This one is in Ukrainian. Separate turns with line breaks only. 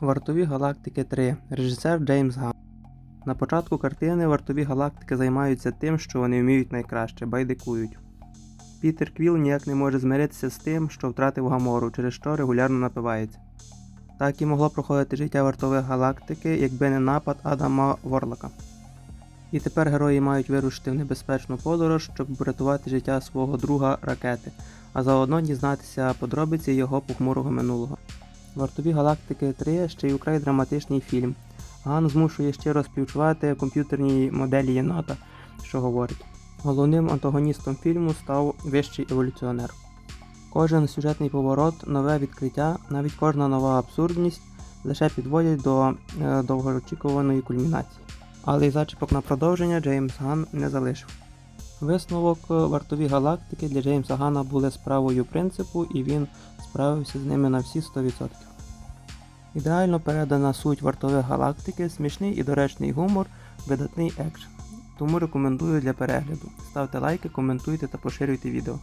Вартові галактики 3. Режисер Джеймс Ган. На початку картини вартові галактики займаються тим, що вони вміють найкраще байдикують. Пітер Квіл ніяк не може змиритися з тим, що втратив гамору, через що регулярно напивається. Так і могло проходити життя вартових галактики, якби не напад Адама Ворлока. І тепер герої мають вирушити в небезпечну подорож, щоб врятувати життя свого друга ракети, а заодно дізнатися подробиці його похмурого минулого. Вартові галактики 3 ще й украй драматичний фільм. Ган змушує щиро співчувати комп'ютерній моделі єнота, що говорить. Головним антагоністом фільму став вищий еволюціонер. Кожен сюжетний поворот, нове відкриття, навіть кожна нова абсурдність лише підводять до е, довгоочікуваної кульмінації. Але й зачіпок на продовження Джеймс Ган не залишив. Висновок е, вартові галактики для Джеймса Гана були справою принципу, і він справився з ними на всі 100%. Ідеально передана суть вартових галактики, смішний і доречний гумор, видатний екшн. Тому рекомендую для перегляду. Ставте лайки, коментуйте та поширюйте відео.